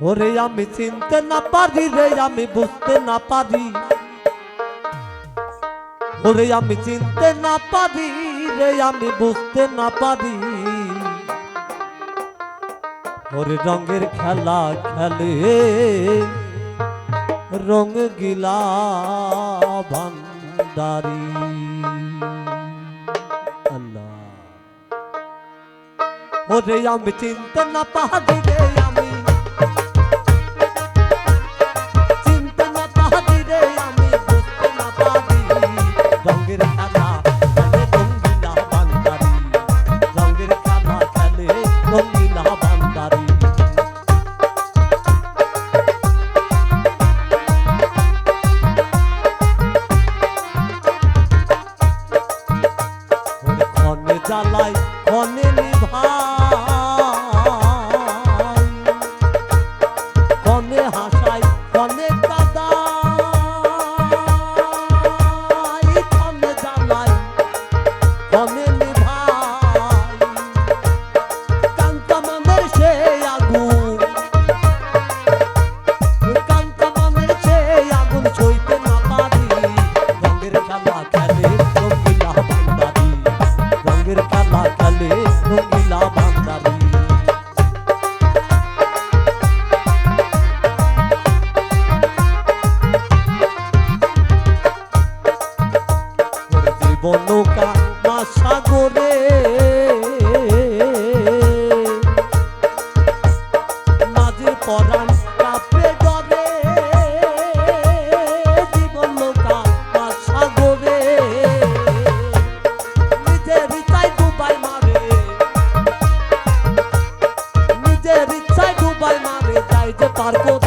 ওরে আমি চিনতে না পারি রে, আমি বুঝতে না পারি। ওরে আমি চিনতে না পারি রে, আমি বুঝতে না পারি। ওরে রঙের খেলা খেলে রং গিলা ভান্ডারি। আল্লাহ। ওরে আমি চিনতে না পারি রে পারব